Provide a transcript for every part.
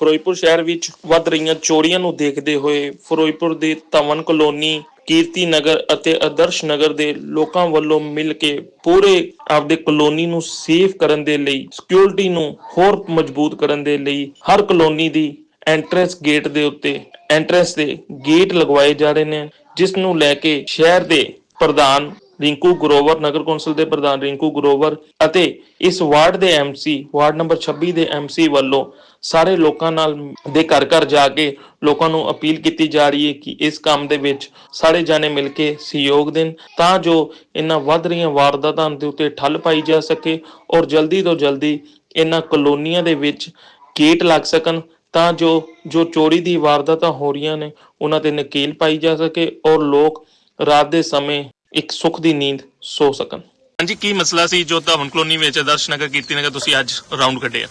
ਫਿਰੋਜ਼ਪੁਰ ਸ਼ਹਿਰ ਵਿੱਚ ਵੱਧ ਰਹੀਆਂ ਚੋਰੀਆਂ ਨੂੰ ਦੇਖਦੇ ਹੋਏ ਫਿਰੋਜ਼ਪੁਰ ਦੇ ਧਵਨ ਕਲੋਨੀ, ਕੀਰਤੀ ਨਗਰ ਅਤੇ ਆਦਰਸ਼ ਨਗਰ ਦੇ ਲੋਕਾਂ ਵੱਲੋਂ ਮਿਲ ਕੇ ਪੂਰੇ ਆਪਦੇ ਕਲੋਨੀ ਨੂੰ ਸੇਫ ਕਰਨ ਦੇ ਲਈ ਸਿਕਿਉਰਿਟੀ ਨੂੰ ਹੋਰ ਮਜ਼ਬੂਤ ਕਰਨ ਦੇ ਲਈ ਹਰ ਕਲੋਨੀ ਦੀ ਐਂਟਰੈਂਸ ਗੇਟ ਦੇ ਉੱਤੇ ਐਂਟਰੈਂਸ ਦੇ ਗੇਟ ਲਗਵਾਏ ਜਾ ਰਹੇ ਨੇ, ਜਿਸ ਨੂੰ ਲੈ ਕੇ ਸ਼ਹਿਰ ਦੇ ਪ੍ਰਧਾਨ ਰਿੰਕੂ ਗਰੋਵਰ, ਨਗਰ ਕੌਂਸਲ ਦੇ ਪ੍ਰਧਾਨ ਰਿੰਕੂ ਗਰੋਵਰ ਅਤੇ ਇਸ ਵਾਰਡ ਦੇ ਐਮਸੀ ਵਾਰਡ ਨੰਬਰ 26 ਦੇ ਐਮਸੀ ਵੱਲੋਂ ਸਾਰੇ ਲੋਕਾਂ ਨਾਲ ਦੇ ਘਰ ਘਰ ਜਾ ਕੇ ਲੋਕਾਂ ਨੂੰ ਅਪੀਲ ਕੀਤੀ ਜਾ ਰਹੀ ਹੈ ਕਿ ਇਸ ਕੰਮ ਦੇ ਵਿੱਚ ਸਾਰੇ ਜਾਣੇ ਮਿਲ ਕੇ ਸਹਿਯੋਗ ਦੇਣ ਤਾਂ ਜੋ ਇਹਨਾਂ ਵੱਧ ਰਹੀਆਂ ਵਾਰਦਾਤਾਂ ਦੇ ਉੱਤੇ ਠੱਲ ਪਾਈ ਜਾ ਸਕੇ ਔਰ ਜਲਦੀ ਤੋਂ ਜਲਦੀ ਇਹਨਾਂ ਕਲੋਨੀਆਂ ਦੇ ਵਿੱਚ ਗੇਟ ਲੱਗ ਸਕਣ ਤਾਂ ਜੋ ਜੋ ਚੋਰੀ ਦੀ ਵਾਰਦਾਤਾਂ ਹੋ ਰਹੀਆਂ ਨੇ, ਉਹਨਾਂ ਤੇ ਨਕੇਲ ਪਾਈ ਜਾ ਸਕੇ ਔਰ ਲੋਕ ਰਾਤ ਦੇ ਸਮੇਂ ਇੱਕ ਸੁੱਖ ਦੀ ਨੀਂਦ ਸੋ ਸਕਣ। ਹਾਂਜੀ ਕੀ ਮਸਲਾ ਸੀ ਜੋ ਧਵਨ ਕਲੋਨੀ ਵਿੱਚ ਆਦਰਸ਼ ਨਗਰ ਕੀਤੀ ਨਗਰ ਤੁਸੀਂ ਅੱਜ ਰਾਉਂਡ ਕੱਢਿਆ?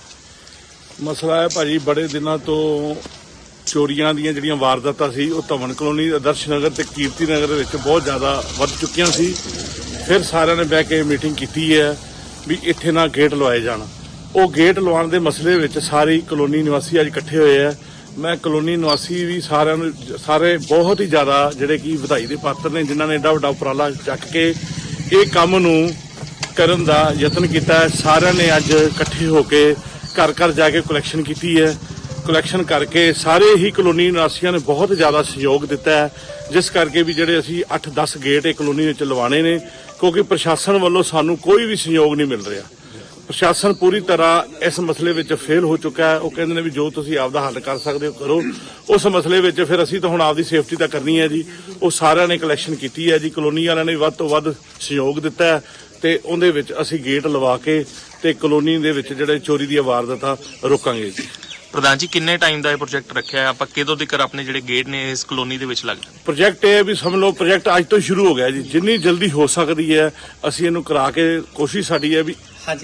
ਮਸਲਾ ਹੈ ਭਾਜੀ ਬੜੇ ਦਿਨਾਂ ਤੋਂ ਚੋਰੀਆਂ ਦੀਆਂ ਜਿਹੜੀਆਂ ਵਾਰਦਾਤਾਂ ਸੀ ਉਹ ਧਵਨ ਕਲੋਨੀ ਆਦਰਸ਼ ਨਗਰ ਤੇ ਕੀਰਤੀ ਨਗਰ ਵਿੱਚ ਬਹੁਤ ਜ਼ਿਆਦਾ ਵੱਧ ਚੁੱਕੀਆਂ ਸੀ। ਫਿਰ ਸਾਰਿਆਂ ਨੇ ਬਹਿ ਕੇ ਮੀਟਿੰਗ ਕੀਤੀ ਹੈ ਵੀ ਇੱਥੇ ਨਾ ਗੇਟ ਲਵਾਏ ਜਾਣ। ਉਹ ਗੇਟ ਲਵਾਉਣ ਦੇ ਮਸਲੇ ਵਿੱਚ ਸਾਰੀ ਕਲੋਨੀ ਨਿਵਾਸੀ ਅੱਜ ਇਕੱਠੇ ਹੋਏ ਆ। ਮੈਂ ਕਲੋਨੀ ਨਿਵਾਸੀ ਵੀ ਸਾਰਿਆਂ ਨੂੰ ਸਾਰੇ ਬਹੁਤ ਹੀ ਜ਼ਿਆਦਾ ਜਿਹੜੇ ਕਿ ਵਧਾਈ ਦੇ ਪਾਤਰ ਨੇ, ਜਿਨ੍ਹਾਂ ਨੇ ਏਡਾ ਵੱਡਾ ਉਪਰਾਲਾ ਚੱਕ ਕੇ ਇਹ ਕੰਮ ਨੂੰ ਕਰਨ ਦਾ ਯਤਨ ਕੀਤਾ ਹੈ। ਸਾਰਿਆਂ ਨੇ ਅੱਜ ਇਕੱਠੇ ਹੋ ਕੇ ਘਰ ਘਰ ਜਾ ਕੇ ਕਲੈਕਸ਼ਨ ਕੀਤੀ ਹੈ। ਕਲੈਕਸ਼ਨ ਕਰਕੇ ਸਾਰੇ ਹੀ ਕਲੋਨੀ ਨਿਵਾਸੀਆਂ ਨੇ ਬਹੁਤ ਜ਼ਿਆਦਾ ਸਹਿਯੋਗ ਦਿੱਤਾ ਹੈ। ਜਿਸ ਕਰਕੇ ਵੀ ਜਿਹੜੇ ਅਸੀਂ 8-10 ਗੇਟ ਇਹ ਕਲੋਨੀ ਵਿੱਚ ਲਵਾਣੇ ਨੇ, ਕਿਉਂਕਿ ਪ੍ਰਸ਼ਾਸਨ ਵੱਲੋਂ ਸਾਨੂੰ ਕੋਈ ਵੀ ਸਹਿਯੋਗ ਨਹੀਂ ਮਿਲ ਰਿਹਾ। ਪ੍ਰਸ਼ਾਸਨ ਪੂਰੀ ਤਰ੍ਹਾਂ ਇਸ ਮਸਲੇ ਵਿੱਚ ਫੇਲ ਹੋ ਚੁੱਕਾ ਹੈ। ਉਹ ਕਹਿੰਦੇ ਨੇ ਵੀ ਜੋ ਤੁਸੀਂ ਆਪਦਾ ਹੱਲ ਕਰ ਸਕਦੇ ਹੋ ਕਰੋ। ਉਸ ਮਸਲੇ ਵਿੱਚ ਫਿਰ ਅਸੀਂ ਤਾਂ ਹੁਣ ਆਪਦੀ ਸੇਫਟੀ ਤਾਂ ਕਰਨੀ ਹੈ ਜੀ। ਉਹ ਸਾਰਿਆਂ ਨੇ ਕਲੈਕਸ਼ਨ ਕੀਤੀ ਹੈ ਜੀ। ਕਲੋਨੀ ਵਾਲਿਆਂ ਨੇ ਵੱਧ ਤੋਂ ਵੱਧ ਸਹਿਯੋਗ ਦਿੱਤਾ ਹੈ ਤੇ ਉਹਦੇ ਵਿੱਚ ਅਸੀਂ ਗੇਟ ਲਵਾ ਕੇ ਤੇ ਕਲੋਨੀ ਦੇ ਵਿੱਚ ਜਿਹੜੇ ਚੋਰੀ ਦੀਆਂ ਵਾਰਦਾਤਾਂ ਰੋਕਾਂਗੇ ਜੀ। ਪ੍ਰਧਾਨ ਜੀ ਕਿੰਨੇ ਟਾਈਮ ਦਾ ਇਹ ਪ੍ਰੋਜੈਕਟ ਰੱਖਿਆ ਹੈ? ਆਪਾਂ ਕਿਦੋਂ ਤੱਕ ਆਪਣੇ ਜਿਹੜੇ ਗੇਟ ਨੇ ਇਸ ਕਲੋਨੀ ਦੇ ਵਿੱਚ ਲੱਗ ਜਾਣ ਪ੍ਰੋਜੈਕਟ ਇਹ ਹੈ ਵੀ ਸਮਝ ਲਓ ਪ੍ਰੋਜੈਕਟ ਅੱਜ ਤੋਂ ਸ਼ੁਰੂ ਹੋ ਗਿਆ ਜੀ। ਜਿੰਨੀ ਜਲਦੀ ਹੋ ਸਕਦੀ ਹੈ ਅਸੀਂ ਇਹਨੂੰ ਕਰਾ ਕੇ ਕੋਸ਼ਿਸ਼ ਸਾਡੀ ਹੈ ਵੀ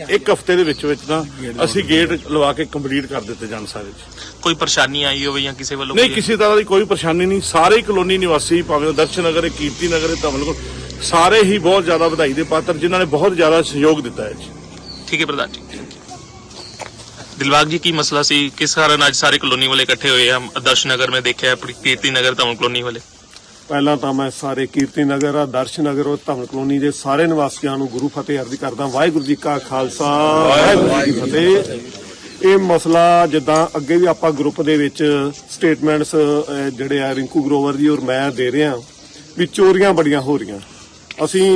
ਇੱਕ ਹਫ਼ਤੇ ਦੇ ਵਿੱਚ ਵਿੱਚ ਨਾ ਅਸੀਂ ਗੇਟ ਲਵਾ ਕੇ ਕੰਪਲੀਟ ਕਰ ਦਿੱਤੇ ਜਾਣ ਸਾਰੇ ਕੋਈ ਪਰੇਸ਼ਾਨੀ ਆਈ ਹੋਵੇ ਜਾਂ ਕਿਸੇ ਵੱਲੋਂ ਨਹੀਂ ਕੋਈ- ਕਿਸੇ ਤਰ੍ਹਾਂ ਦੀ ਕੋਈ ਪਰੇਸ਼ਾਨੀ ਨਹੀਂ। ਸਾਰੇ ਹੀ ਕਲੋਨੀ ਨਿਵਾਸੀ ਭਾਵੇਂ ਉਹ ਦਰਸ਼ਨ ਨਗਰ ਹੈ ਕੀਰਤੀ ਨਗਰ ਹੈ ਧਵਲਕੋਟ ਸਾਰੇ ਹੀ ਬਹੁਤ ਜ਼ਿਆਦਾ ਵਧਾਈ ਦੇ ਪਾਤਰ ਜਿਨ੍ਹਾਂ ਨੇ ਬਹੁਤ ਜ਼ਿਆਦਾ ਸਹਿਯੋਗ ਦਿੱਤਾ ਹੈ ਜੀ। ਠੀਕ ਹੈ ਪ੍ਰਧਾਨ ਜੀ। ਦਿਲਬਾਗ ਜੀ ਕੀ ਮਸਲਾ ਸੀ? ਕਿਸ ਕਾਰਨ ਅੱਜ ਸਾਰੇ ਕਲੋਨੀ ਵਾਲੇ ਇਕੱਠੇ ਹੋਏ ਆ? ਆਦਰਸ਼ ਨਗਰ में ਦੇਖਿਆ ਹੈ, ਕੀਰਤੀ ਨਗਰ ਧਵਨ ਕਲੋਨੀ ਵਾਲੇ। ਪਹਿਲਾਂ ਤਾਂ ਮੈਂ ਸਾਰੇ ਕੀਰਤੀ ਨਗਰ, ਆਦਰਸ਼ ਨਗਰ ਔਰ ਧਮਨ ਕਲੋਨੀ ਦੇ ਸਾਰੇ ਨਿਵਾਸੀਆਂ ਨੂੰ ਗੁਰੂ ਫਤਿਹ ਅਰਜ਼ੀ ਕਰਦਾ, ਵਾਹਿਗੁਰੂ ਜੀ ਕਾ ਖਾਲਸਾ, ਵਾਹਿਗੁਰੂ ਜੀ ਕੀ ਫਤਿਹ। ਇਹ ਮਸਲਾ ਜਿੱਦਾਂ ਅੱਗੇ ਵੀ ਆਪਾਂ ਗਰੁੱਪ ਦੇ ਵਿੱਚ ਸਟੇਟਮੈਂਟਸ ਜਿਹੜੇ ਆ ਰਿੰਕੂ ਗਰੋਵਰ ਜੀ ਔਰ ਮੈਂ ਦੇ ਰਿਹਾ ਵੀ ਚੋਰੀਆਂ ਬੜੀਆਂ ਹੋ ਰਹੀਆਂ। ਅਸੀਂ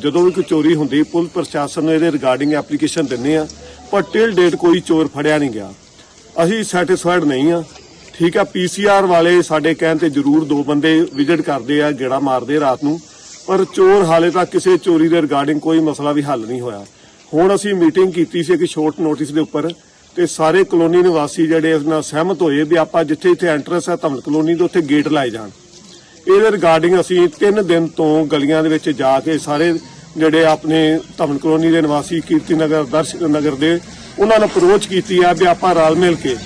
ਜਦੋਂ ਵੀ ਕੋਈ ਚੋਰੀ ਹੁੰਦੀ ਪੁਲਿਸ ਪ੍ਰਸ਼ਾਸਨ ਨੂੰ ਇਹਦੇ ਰਿਗਾਰਡਿੰਗ ਐਪਲੀਕੇਸ਼ਨ ਦਿੰਨੇ ਆ ਪਰ ਟਿਲ ਡੇਟ ਕੋਈ ਚੋਰ ਫੜਿਆ ਨਹੀਂ ਗਿਆ। ਅਸੀਂ ਸੈਟੀਸਫਾਈਡ ਨਹੀਂ ਆ ਠੀਕ ਆ ਪੀਸੀਆਰ ਵਾਲੇ ਸਾਡੇ ਕਹਿਣ ਤੇ ਜ਼ਰੂਰ ਦੋ ਬੰਦੇ ਵਿਜ਼ਿਟ ਕਰਦੇ ਆ, ਗੇੜਾ ਮਾਰਦੇ ਰਾਤ ਨੂੰ, ਪਰ ਚੋਰ ਹਾਲੇ ਤੱਕ ਕਿਸੇ ਚੋਰੀ ਦੇ ਰਿਗਾਰਡਿੰਗ ਕੋਈ ਮਸਲਾ ਵੀ ਹੱਲ ਨਹੀਂ ਹੋਇਆ। ਹੁਣ ਅਸੀਂ ਮੀਟਿੰਗ ਕੀਤੀ ਸੀ ਇੱਕ ਸ਼ੋਰਟ ਨੋਟਿਸ ਦੇ ਉੱਪਰ ਤੇ ਸਾਰੇ ਕਲੋਨੀ ਨਿਵਾਸੀ ਜਿਹੜੇ ਇਸ ਨਾਲ ਸਹਿਮਤ ਹੋਏ ਵੀ ਆਪਾਂ ਜਿੱਥੇ ਇੱਥੇ ਐਂਟਰੈਂਸ ਹੈ ਧਮਨ ਕਲੋਨੀ ਦੇ ਉੱਥੇ ਗੇਟ ਲਾਏ ਜਾਣ। ਇਹਦੇ ਰਿਗਾਰਡਿੰਗ ਅਸੀਂ 3 ਦਿਨ ਤੋਂ ਗਲੀਆਂ ਦੇ ਵਿੱਚ ਜਾ ਕੇ ਸਾਰੇ ਜਿਹੜੇ ਆਪਣੇ ਧਮਨ ਕਲੋਨੀ ਦੇ ਨਿਵਾਸੀ ਕੀਰਤੀ ਨਗਰ ਦਰਸ਼ਕ ਨਗਰ ਦੇ, ਉਹਨਾਂ ਨੂੰ ਅਪਰੋਚ ਕੀਤੀ ਆ ਵੀ ਆਪਾਂ ਰਲ ਮਿਲ ਕੇ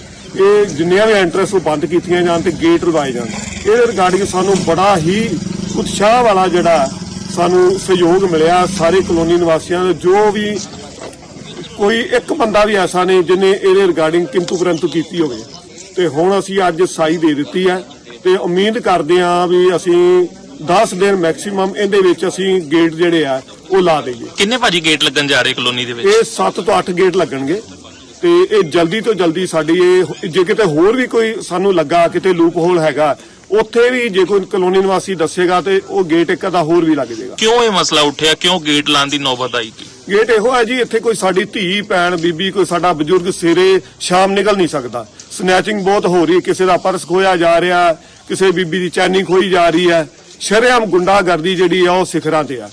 ਇਹ ਜਿੰਨੀਆਂ ਵੀ ਐਂਟਰੈਂਸ ਉਹ ਬੰਦ ਕੀਤੀਆਂ ਜਾਣ ਤੇ ਗੇਟ ਲਗਾਏ ਜਾਣ ਇਹਦੇ ਰਿਗਾਰਡਿੰਗ ਸਾਨੂੰ ਬੜਾ ਹੀ ਉਤਸ਼ਾਹ ਵਾਲਾ ਜਿਹੜਾ ਸਾਨੂੰ ਸਹਿਯੋਗ ਮਿਲਿਆ ਸਾਰੇ ਕਲੋਨੀ ਨਿਵਾਸੀਆਂ ਦਾ ਜੋ ਵੀ ਕੋਈ ਇੱਕ ਬੰਦਾ ਵੀ ਐਸਾ ਨਹੀਂ ਜਿਹਨੇ ਇਹਦੇ ਰਿਗਾਰਡਿੰਗ ਕਿੰਤੂ ਪਰੰਤੂ ਕੀਤੀ ਹੋਵੇ। ਤੇ ਹੁਣ ਅਸੀਂ ਅੱਜ ਸਾਈ ਦੇ ਦਿੱਤੀ ਹੈ ਤੇ ਉਮੀਦ ਕਰਦੇ ਹਾਂ ਵੀ ਅਸੀਂ 10 ਦਿਨ ਮੈਕਸਿਮਮ ਇਹਦੇ ਵਿੱਚ ਅਸੀਂ ਗੇਟ ਜਿਹੜੇ ਆ ਉਹ ਲਾ ਦੇਈਏ। ਕਿੰਨੇ ਭਾਜੀ ਗੇਟ ਲੱਗਣ ਜਾ ਰਹੇ ਕਲੋਨੀ ਦੇ ਵਿੱਚ? ਇਹ 7 ਤੋਂ 8 ਗੇਟ ਲੱਗਣਗੇ। ਤੇ ਇਹ ਜਲਦੀ ਤੋਂ ਜਲਦੀ ਸਾਡੀ ਇਹ ਜੇ ਕਿਤੇ ਹੋਰ ਵੀ ਕੋਈ ਸਾਨੂੰ ਲੱਗਾ ਕਿਤੇ ਲੂਪ ਹੋਲ ਹੈਗਾ ਉੱਥੇ ਵੀ ਜੇ ਕੋਈ ਕਲੋਨੀ ਨਿਵਾਸੀ ਦੱਸੇਗਾ ਤੇ ਉਹ ਗੇਟ ਇੱਕ ਦਾ ਹੋਰ ਵੀ ਲੱਗ ਜਾਏਗਾ। ਕਿਉਂ ਇਹ ਮਸਲਾ ਉੱਠਿਆ? ਕਿਉਂ ਗੇਟ ਲਾਉਣ ਦੀ ਨੌਬਤ ਆਈ ਕੀ ਗੇਟ ਇਹੋ ਹੈ ਜੀ ਇੱਥੇ ਕੋਈ ਸਾਡੀ ਧੀ ਭੈਣ ਬੀਬੀ ਕੋਈ ਸਾਡਾ ਬਜ਼ੁਰਗ ਸਵੇਰੇ ਸ਼ਾਮ ਨਿਕਲ ਨਹੀਂ ਸਕਦਾ। ਸਨੈਚਿੰਗ ਬਹੁਤ ਹੋ ਰਹੀ ਹੈ ਕਿਸੇ ਦਾ ਪਰਸ ਖੋਇਆ ਜਾ ਰਿਹਾ ਕਿਸੇ ਬੀਬੀ ਦੀ ਚੈਨੀ ਖੋਈ ਜਾ ਰਹੀ ਹੈ। ਸ਼ਰੇਆਮ ਗੁੰਡਾਗਰਦੀ ਜਿਹੜੀ ਆ ਉਹ ਸਿਖਰਾਂ ਤੇ ਆ।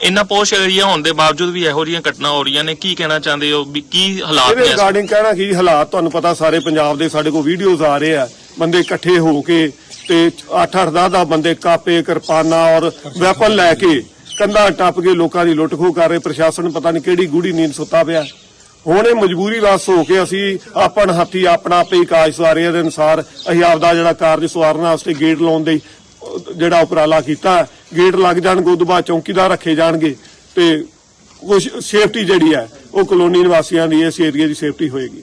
ਇੰਨਾ ਪੋਸ਼ ਏਰੀਆ ਹੋਣ ਦੇ ਬਾਵਜੂਦ ਵੀ ਇਹੋ ਜਿਹੀਆਂ ਘਟਨਾ ਹੋ ਰਹੀਆਂ ਨੇ ਕੀ ਕਹਿਣਾ ਚਾਹੁੰਦੇ ਹੋ? ਵੀ ਕੀ ਹਾਲਾਤ ਇਹਦੇ ਨੇ ਇਸ- ਰਿਗਾਰਡਿੰਗ ਕਹਿਣਾ ਕੀ ਹਾਲਾਤ ਤੁਹਾਨੂੰ ਪਤਾ ਸਾਰੇ ਪੰਜਾਬ ਦੇ ਸਾਡੇ ਕੋਲ ਵੀਡੀਓਜ਼ ਆ ਰਹੇ ਆ। ਬੰਦੇ ਇਕੱਠੇ ਹੋ ਕੇ ਤੇ 8-8 10 ਬੰਦੇ ਕਾਪੇ ਕਿਰਪਾਨਾਂ ਔਰ ਵੈਪਨ ਲੈ ਕੇ ਕੰਧਾਂ ਟੱਪ ਕੇ ਲੋਕਾਂ ਦੀ ਲੁੱਟ ਖੋਹ ਕਰ ਰਹੇ। ਪ੍ਰਸ਼ਾਸਨ ਪਤਾ ਨਹੀਂ ਕਿਹੜੀ ਗੂੜੀ ਨੀਂਦ ਸੁੱਤਾ ਪਿਆ। ਹੁਣ ਇਹ ਮਜਬੂਰੀ ਵਾਸ ਹੋ ਕੇ ਅਸੀਂ ਆਪਣ ਹੱਥੀ ਆਪਣਾ ਆਪੇ ਹੀ ਕਾਜ ਸਵਾਰਿਆ ਦੇ ਅਨੁਸਾਰ ਅਸੀਂ ਆਪਦਾ ਜਿਹੜਾ ਕਾਰਜ ਸਵਾਰਨ ਵਾਸਤੇ ਗੇਟ ਲਾਉਣ ਦੇ ਜਿਹੜਾ ਉਪਰਾਲਾ ਕੀਤਾ। ਗੇਟ ਲੱਗ ਜਾਣਗੇ ਉਦੋਂ ਬਾਅਦ ਚੌਕੀਦਾਰ ਰੱਖੇ ਜਾਣਗੇ ਤੇ ਕੁਝ ਸੇਫਟੀ ਜਿਹੜੀ ਹੈ, ਉਹ ਕਲੋਨੀ ਨਿਵਾਸੀਆਂ ਦੀ ਇਸ ਏਰੀਆ ਦੀ ਸੇਫਟੀ ਹੋਏਗੀ।